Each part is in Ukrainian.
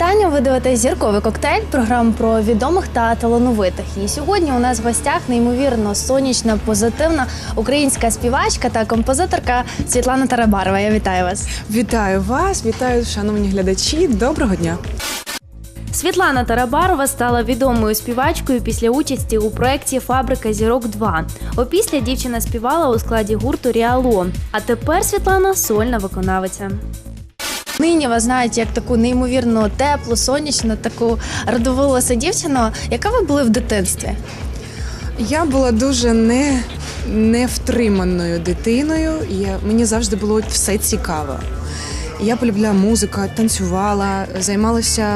Вітання. Ви дивитесь зірковий коктейль, програму про відомих та талановитих. І сьогодні у нас в гостях неймовірно сонячна, позитивна українська співачка та композиторка Світлана Тарабарова. Я вітаю вас. Вітаю вас, вітаю, шановні глядачі. Доброго дня. Світлана Тарабарова стала відомою співачкою після участі у проєкті Фабрика зірок 2 Опісля дівчина співала у складі гурту Ріало. А тепер Світлана сольна виконавиця. Нині вас знають як таку неймовірно теплу, сонячну, таку радоволосу дівчину. Яка ви були в дитинстві? Я була дуже не, невтриманою дитиною. І мені завжди було все цікаво. Я полюбляла музику, танцювала, займалася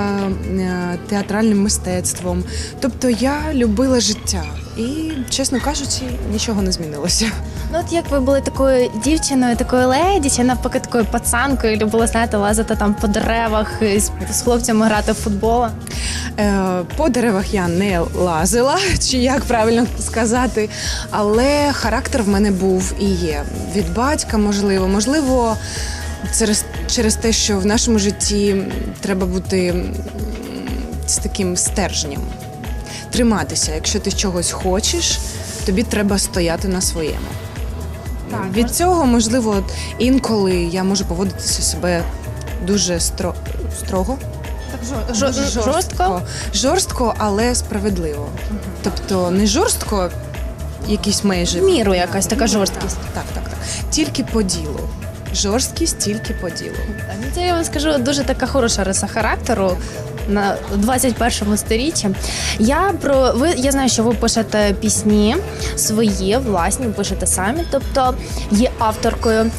е, театральним мистецтвом. Тобто я любила життя. І, чесно кажучи, нічого не змінилося. Ну, от як ви були такою дівчиною, такою леді, чи навпаки такою пацанкою, любили, знаєте, лазити там по деревах з, з хлопцями грати в футбол? Е, По деревах я не лазила, чи як правильно сказати, але характер в мене був і є. Від батька, можливо, можливо, через, через те, що в нашому житті треба бути з таким стержнем, триматися. Якщо ти чогось хочеш, тобі треба стояти на своєму. Так, Від цього, можливо, інколи я можу поводитися себе дуже стро, строго. Так Дуже жорстко? Жорстко, але справедливо. Тобто не жорстко, якісь межі. Міру якась така жорсткість. Так, так, так. Тільки по ділу. Жорсткість тільки по ділу. Так, ну, Це я вам скажу дуже така хороша риса характеру на 21 сторіччі. Я про ви я знаю, що ви пишете пісні свої, власні, пишете самі, тобто є авторкою.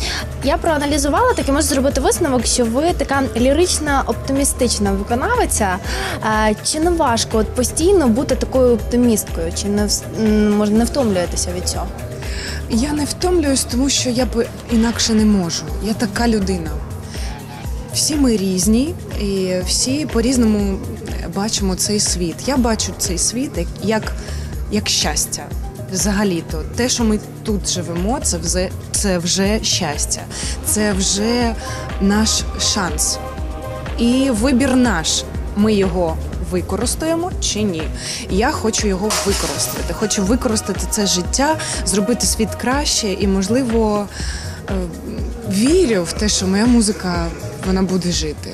Я проаналізувала так і можу зробити висновок, що ви така лірична, оптимістична виконавиця. Е, Чи не важко от постійно бути такою оптимісткою? Чи не може не втомлюєтеся від цього? Я не втомлююсь, тому що я інакше не можу. Я така людина. Всі ми різні, і всі по-різному бачимо цей світ. Я бачу цей світ як, як, щастя. Взагалі-то, те, що ми тут живемо, це вже, це вже щастя, це вже наш шанс. І вибір наш. Ми його використаємо чи ні. Я хочу його використати. Хочу використати це життя, зробити світ краще і, можливо, е, вірю в те, що моя музика вона буде жити.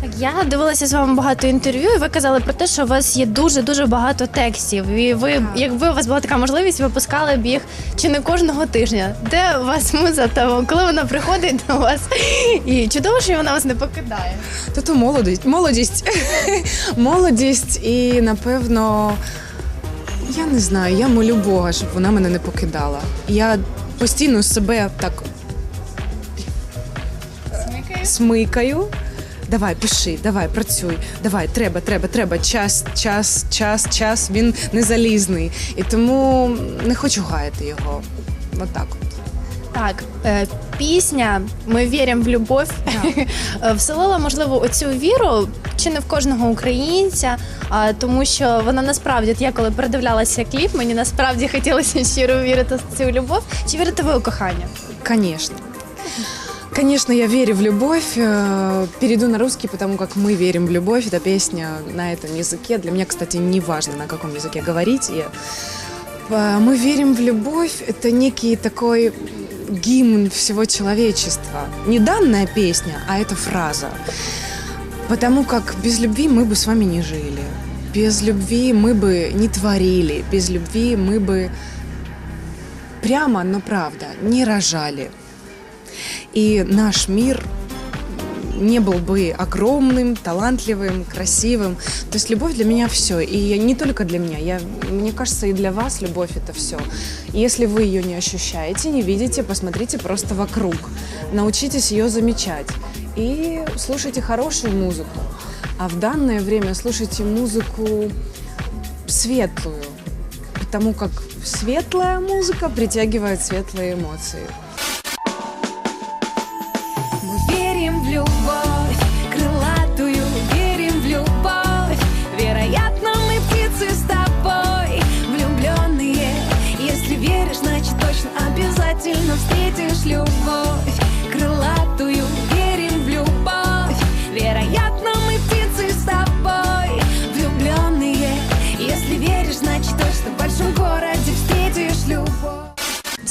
Так, я дивилася з вами багато інтерв'ю, і ви казали про те, що у вас є дуже дуже багато текстів. І ви, якби у вас була така можливість, випускали б їх чи не кожного тижня. Де у вас муза того, коли вона приходить до вас? І чудово, що вона вас не покидає. Та то молодість, молодість, молодість, і напевно, я не знаю, я молю Бога, щоб вона мене не покидала. Я постійно себе так смикаю. Давай, пиши, давай, працюй, давай, треба, треба, треба. Час, час, час, час. Він не залізний. І тому не хочу гаяти його. Отак. от. Так, е, пісня Ми віримо в любов е, вселила, можливо, оцю віру чи не в кожного українця, а, тому що вона насправді, от я коли передивлялася кліп, мені насправді хотілося щиро вірити в цю любов. Чи вірите ви у кохання? Конечно. Конечно, я верю в любовь. Э, Перейду на русский, потому как мы верим в любовь. Это песня на этом языке. Для меня, кстати, не важно, на каком языке говорить. И, э, мы верим в любовь. Это некий такой гимн всего человечества. Не данная песня, а эта фраза. Потому как без любви мы бы с вами не жили. Без любви мы бы не творили. Без любви мы бы прямо, но правда, не рожали. И наш мир не был бы огромным, талантливым, красивым. То есть любовь для меня все. И не только для меня. Я, мне кажется, и для вас любовь это все. Если вы ее не ощущаете, не видите, посмотрите просто вокруг. Научитесь ее замечать. И слушайте хорошую музыку. А в данное время слушайте музыку светлую. Потому как светлая музыка притягивает светлые эмоции.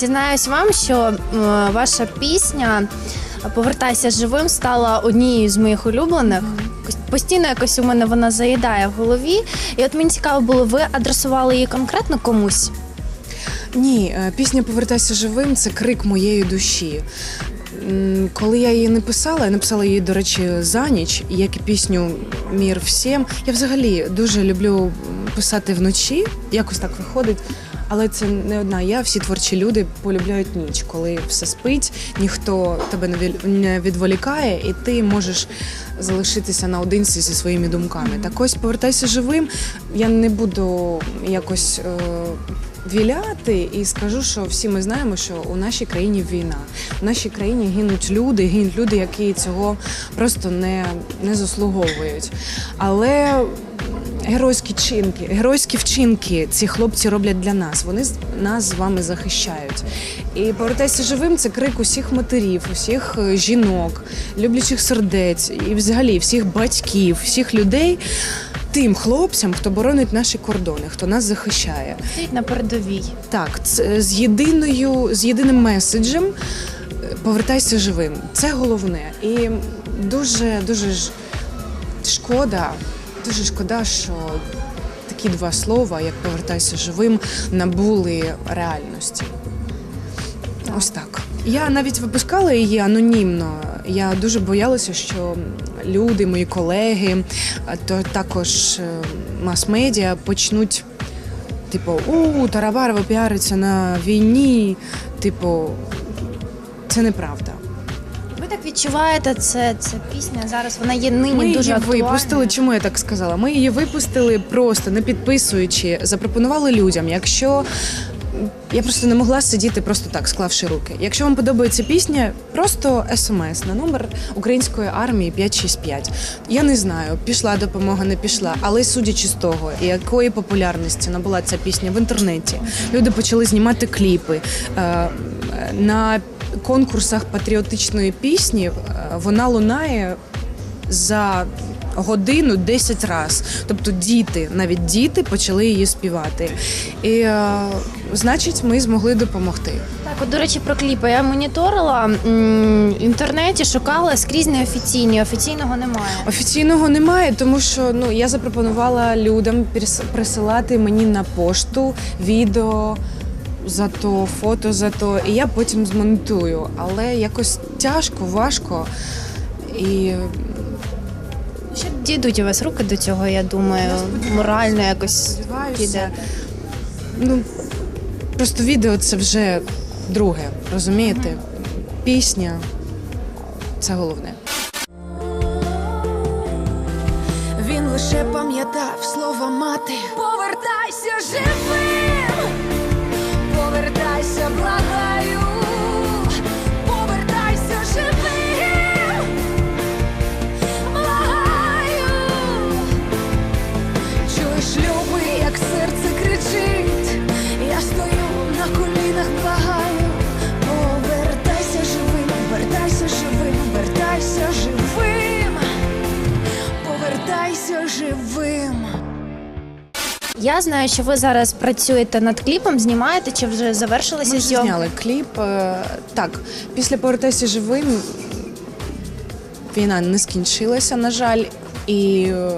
Зізнаюсь вам, що ваша пісня Повертайся живим стала однією з моїх улюблених. Постійно якось у мене вона заїдає в голові. І от мені цікаво було, ви адресували її конкретно комусь? Ні, е, пісня Повертайся живим це крик моєї душі. Коли я її не писала, я написала її, до речі, за ніч, як і пісню Мір всім. Я взагалі дуже люблю писати вночі, якось так виходить. Але це не одна я, всі творчі люди полюбляють ніч, коли все спить, ніхто тебе не відволікає, і ти можеш залишитися наодинці зі своїми думками. Так ось повертайся живим. Я не буду якось е, віляти і скажу, що всі ми знаємо, що у нашій країні війна. У нашій країні гинуть люди, гинуть люди, які цього просто не, не заслуговують. Але геройські чинки, геройські вчинки ці хлопці роблять для нас. Вони нас з вами захищають. І повертайся живим це крик усіх матерів, усіх е, жінок, люблячих сердець і взагалі всіх батьків, всіх людей. Тим хлопцям, хто боронить наші кордони, хто нас захищає. На передовій. Так, з єдиною, з єдиним меседжем е, повертайся живим. Це головне. І дуже дуже ж шкода, дуже шкода, що такі два слова, як повертайся живим, набули реальності. Ось так. Я навіть випускала її анонімно. Я дуже боялася, що люди, мої колеги, то також е, мас-медіа почнуть Типу, у Тарабарова піариться на війні. Типу, це неправда. Відчуваєте, це, це пісня зараз. Вона є нині Ми дуже її актуальною. випустили. Чому я так сказала? Ми її випустили просто не підписуючи, запропонували людям. Якщо я просто не могла сидіти просто так, склавши руки. Якщо вам подобається пісня, просто смс на номер української армії 565. Я не знаю, пішла допомога, не пішла, але судячи з того, якої популярності набула ця пісня в інтернеті, люди почали знімати кліпи. Е, На конкурсах патріотичної пісні е, вона лунає за годину 10 разів. Тобто діти, навіть діти почали її співати. І е, значить, ми змогли допомогти. Так, от, до речі, про кліпи. Я моніторила в інтернеті, шукала скрізь неофіційні, офіційного немає. Офіційного немає, тому що ну я запропонувала людям присилати мені на пошту відео. За то, фото за то, і я потім змонтую. Але якось тяжко, важко. І Ще дійдуть у вас руки до цього, я думаю, морально якось піде. Ну, просто відео це вже друге, розумієте? Пісня це головне. Він лише пам'ятав слова мати. Повертайся живим, Я знаю, що ви зараз працюєте над кліпом, знімаєте чи вже завершилися Ми вже зйомки? зняли кліп. Е, Так, після повертайся живим війна не скінчилася, на жаль, і е,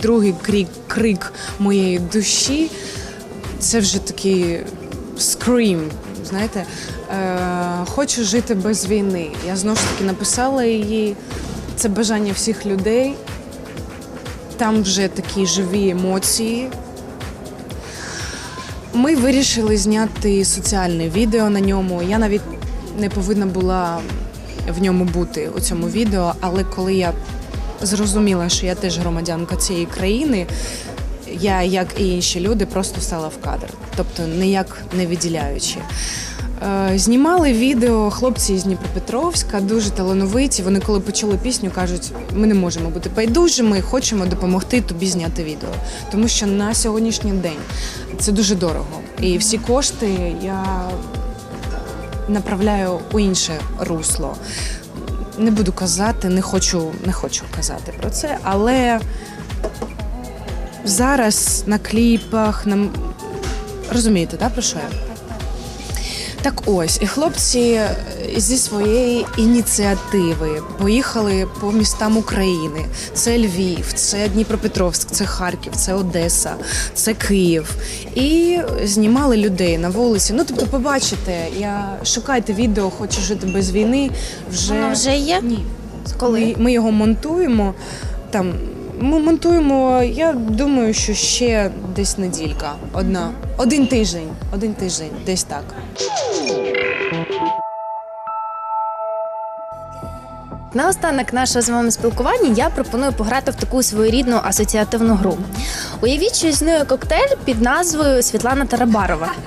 другий крик, крик моєї душі це вже такий скрім. Знаєте, е, хочу жити без війни. Я знову ж таки написала її. Це бажання всіх людей. Там вже такі живі емоції. Ми вирішили зняти соціальне відео на ньому. Я навіть не повинна була в ньому бути у цьому відео, але коли я зрозуміла, що я теж громадянка цієї країни, я, як і інші люди, просто стала в кадр, тобто ніяк не виділяючи. Е, Знімали відео хлопці з Дніпропетровська, дуже талановиті. Вони, коли почули пісню, кажуть: ми не можемо бути байдужими, хочемо допомогти тобі зняти відео. Тому що на сьогоднішній день це дуже дорого. І всі кошти я направляю у інше русло. Не буду казати, не хочу, не хочу казати про це, але зараз на кліпах, на... розумієте, да, про що я? Так ось, і хлопці е, зі своєї ініціативи поїхали по містам України. Це Львів, це Дніпропетровськ, це Харків, це Одеса, це Київ. І знімали людей на вулиці. Ну, тобто, побачите, я шукайте відео, хочу жити без війни. Вже Воно вже є? ні. Коли? Ми, ми його монтуємо. Там ми монтуємо. Я думаю, що ще десь неділька. Одна, один тиждень, один тиждень, десь так. Наостанок нашого з вами спілкування я пропоную пограти в таку своєрідну асоціативну гру. Уявіть, що існує коктейль під назвою Світлана Тарабарова.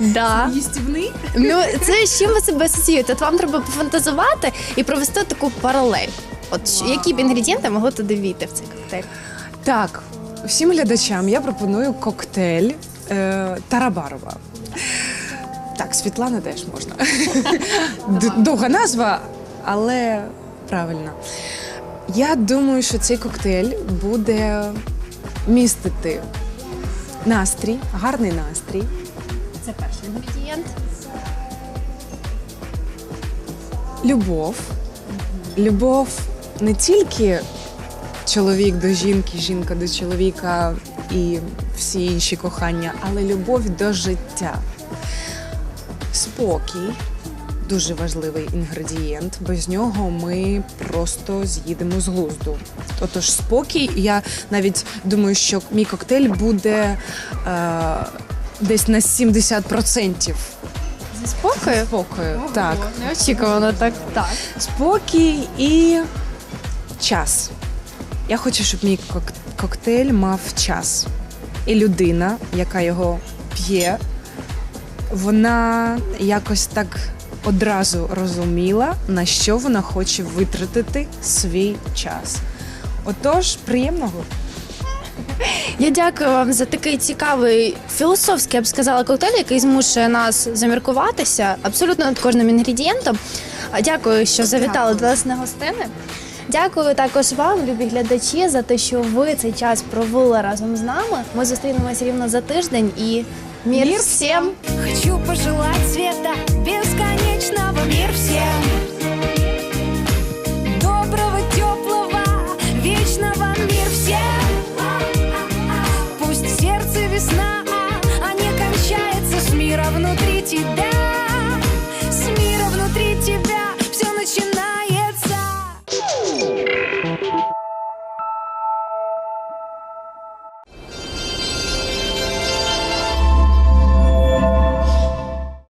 Да. Їстівний? Ну, це з чим ви себе асоціюєте? От вам треба пофантазувати і провести таку паралель. От які б інгредієнти могли туди війти в цей коктейль? Так, всім глядачам я пропоную коктейль е, Тарабарова. Так, Світлана теж можна. Д- Довга назва, але правильно. Я думаю, що цей коктейль буде містити настрій, гарний настрій. Це перший інгредієнт. Любов. Любов не тільки чоловік до жінки, жінка до чоловіка і всі інші кохання, але любов до життя. Спокій дуже важливий інгредієнт. Без нього ми просто з'їдемо з глузду. Отож, спокій, я навіть думаю, що мій коктейль буде е, десь на 70% Зі спокою? спокою. Так. Неочікувано так. Так. Спокій і час. Я хочу, щоб мій кок- коктейль мав час. І людина, яка його п'є, вона якось так одразу розуміла, на що вона хоче витратити свій час. Отож, приємного. Я дякую вам за такий цікавий філософський, я б сказала, коктейль, який змушує нас заміркуватися абсолютно над кожним інгредієнтом. А Дякую, що завітали до нас на гостини. Дякую також вам, любі глядачі, за те, що ви цей час провели разом з нами. Ми зустрінемося рівно за тиждень і мір, Мір всім! Хочу пожелать світа безконечного мір всем